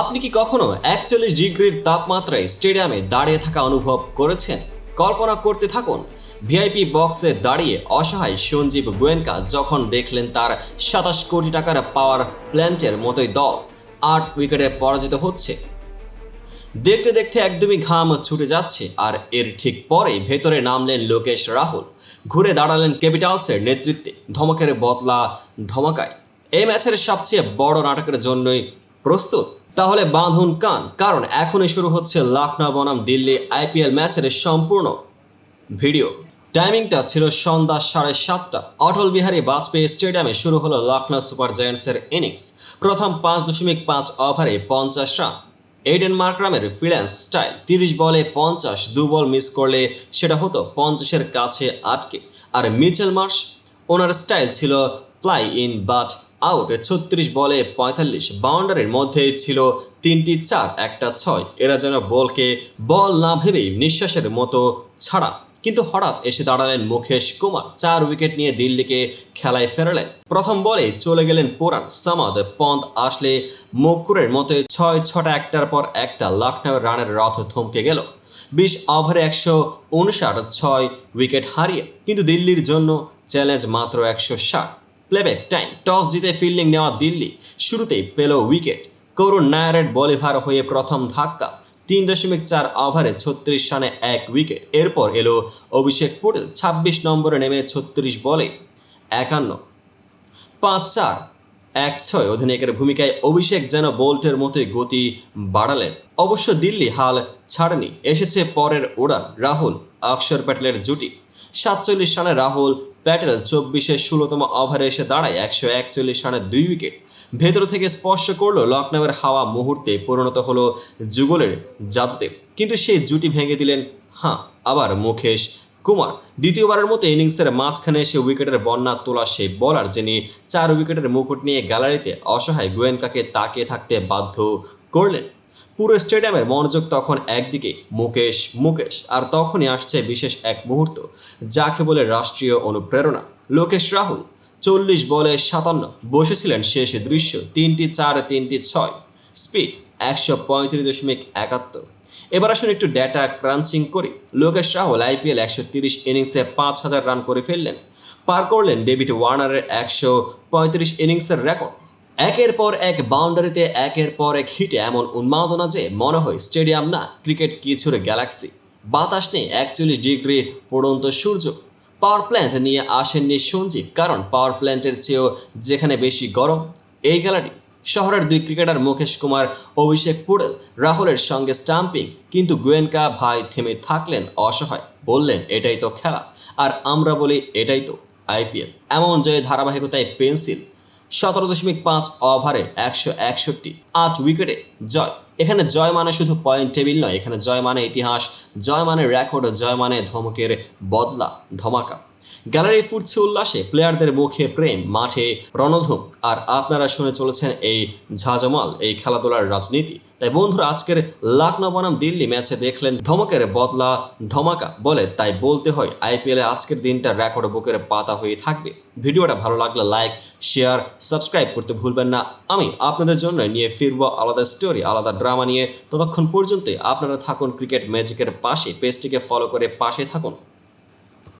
আপনি কি কখনো একচল্লিশ ডিগ্রির তাপমাত্রায় স্টেডিয়ামে দাঁড়িয়ে থাকা অনুভব করেছেন? কল্পনা করতে থাকুন, ভিআইপি বক্সে দাঁড়িয়ে অসহায় সঞ্জীব গোয়েঙ্কা যখন দেখলেন তার সাতাশ কোটি টাকার পাওয়ার প্ল্যান্টের মতোই দল, আট উইকেটে পরাজিত হচ্ছে। দেখতে দেখতে একদমই ঘাম ছুটে যাচ্ছে আর এর ঠিক পরেই ভেতরে নামলেন লোকেশ রাহুল। ঘুরে দাঁড়ালেন ক্যাপিটালসের নেতৃত্বে, ধমকের বদলা ধমাকায়। এই ম্যাচের সবচেয়ে বড় নাটকের জন্যই প্রস্তুত। তাহলে বাঁধুন কান, কারণ এখনই শুরু হচ্ছে লখনৌ বনাম দিল্লি আইপিএল ম্যাচের সম্পূর্ণ ভিডিও। টাইমিংটা ছিল সন্ধ্যা সাড়ে সাতটা। অটল বিহারী বাজপেয়ী স্টেডিয়ামে শুরু হলো লখনৌ সুপার জায়ান্টসের ইনিংস। প্রথম পাঁচ দশমিক পাঁচ ওভারে পঞ্চাশ রান। এইডেন মার্করামের ফিল্যান্স স্টাইল, তিরিশ বলে পঞ্চাশ, দু বল মিস করলে সেটা হতো পঞ্চাশের কাছে আটকে। আর মিচেল মার্শ, ওনার স্টাইল ছিল ফ্লাই ইন বাট আউট ছত্রিশ বলে পঁয়তাল্লিশ বাউন্ডারির মধ্যে ছিল তিনটি চার, একটা ছয়। এরা যেন বলকে বল না ভেবেই নিঃশ্বাসের মতো ছাড়া। কিন্তু হঠাৎ এসে দাঁড়ালেন মুকেশ কুমার। চার উইকেট নিয়ে দিল্লিকে খেলায় ফেরালেন। প্রথম বলে চলে গেলেন পুরান সামাদ। পন্থ আসলে মকুরের মতো ছয় ছটা একটার পর একটা লখনৌ রানের রথ থমকে গেল। বিশ ওভারে একশো উনষাট ছয় উইকেট হারিয়ে। কিন্তু দিল্লির জন্য চ্যালেঞ্জ মাত্র একশো ষাট। প্লেব্যাক টাইম টস জিতে ফিল্ডিং নেওয়া দিল্লি, শুরুতেই পেল উইকেট করুণ নায়ারের বলিভার হয়ে প্রথম ধাক্কা, তিন দশমিক চার ওভারে ছত্রিশ রানে এক উইকেট এরপর এলো অভিষেক পটেল, ছাব্বিশ নম্বরে নেমে ছত্রিশ বলে একান্ন। পাঁচ চার, এক ছয় অধিনায়কের ভূমিকায় অভিষেক যেন বোল্টের মতোই গতি বাড়ালেন। অবশ্য দিল্লি হাল ছাড়েনি, এসেছে পরের উড়ান রাহুল অক্ষর প্যাটেলের জুটি। সাতচল্লিশ রানে রাহুল প্যাটেল চব্বিশে ষোলোতম ওভারে এসে দাঁড়ায় একশো একচল্লিশ রানে দুই উইকেট। ভেতর থেকে স্পর্শ করল লখনৌয়ের হাওয়া মুহূর্তে, পরিণত হলো যুগলের জাদুতে। কিন্তু সেই জুটি ভেঙে দিলেন, হাঁ, আবার মুকেশ কুমার। দ্বিতীয়বারের মতো ইনিংসের মাঝখানে এসে উইকেটের বন্যা তোলা সেই বলার, যিনি চার উইকেটের মুকুট নিয়ে গ্যালারিতে অসহায় গোয়েনকাকে তাকিয়ে থাকতে বাধ্য করলেন। পুরো স্টেডিয়ামের মনোযোগ তখন একদিকে মুকেশ মুকেশ, আর তখনই আসছে বিশেষ এক মুহূর্ত যাকে বলে রাষ্ট্রীয় অনুপ্রেরণা। লোকেশ রাহুল, চল্লিশ বলে সাতান্ন, বসেছিলেন শেষ দৃশ্য তিনটি চার, তিনটি ছয়, স্পিড একশো পঁয়ত্রিশ দশমিক একাত্তর। এবার আসুন একটু ডেটা ক্রাঞ্চিং করি। লোকেশ রাহুল আইপিএল একশো তিরিশ ইনিংসে পাঁচ হাজার রান করে ফেললেন। পার করলেন ডেভিড ওয়ার্নারের একশো পঁয়ত্রিশ ইনিংসের রেকর্ড একের পর এক বাউন্ডারিতে, একের পর এক হিটে এমন উন্মাদনা যে মনে হয় স্টেডিয়াম না, ক্রিকেট কিছুর গ্যালাক্সি। বাতাস নেই একচল্লিশ ডিগ্রি পড়ন্ত সূর্য। পাওয়ার প্ল্যান্ট নিয়ে আসেননি সঞ্জীব, কারণ পাওয়ার প্ল্যান্টের চেয়েও যেখানে বেশি গরম, এই গ্যালারি শহরের দুই ক্রিকেটার মুকেশ কুমার, অভিষেক পুডেল, রাহুলের সঙ্গে স্টাম্পিং, কিন্তু গোয়েনকা ভাই থেমে থাকলেন অসহায়, বললেন, এটাই তো খেলা, আর আমরা বলি এটাই তো আইপিএল এমন জয়ে ধারাবাহিকতায় পেন্সিল সতেরো দশমিক পাঁচ ওভারে একশো একষট্টি, আট উইকেটে জয়। এখানে জয় মানে শুধু পয়েন্ট টেবিল নয়, এখানে জয় মানে ইতিহাস, জয় মানে রেকর্ড জয় মানে ধমকের বদলা, ধমাকা। গ্যালারি ফুটছে উল্লাসে প্লেয়ারদের মুখে প্রেম, মাঠে রণধূম। আর আপনারা শুনে চলেছেন এই ঝাঁঝমাল, এই খেলাধুলার রাজনীতি। তাই বন্ধুরা, আজকের লখনৌ বনাম দিল্লি ম্যাচে দেখলেন ধমকের বদলা ধমাকা বলে তাই বলতে হয়, আইপিএলে আজকের দিনটা রেকর্ড বুকের পাতা হয়ে থাকবে। ভিডিওটা ভালো লাগলে লাইক শেয়ার সাবস্ক্রাইব করতে ভুলবেন না। আমি আপনাদের জন্য নিয়ে ফিরবো আলাদা স্টোরি আলাদা ড্রামা নিয়ে। ততক্ষণ পর্যন্তই আপনারা থাকুন ক্রিকেট ম্যাজিকের পাশে পেজটিকে ফলো করে পাশে থাকুন।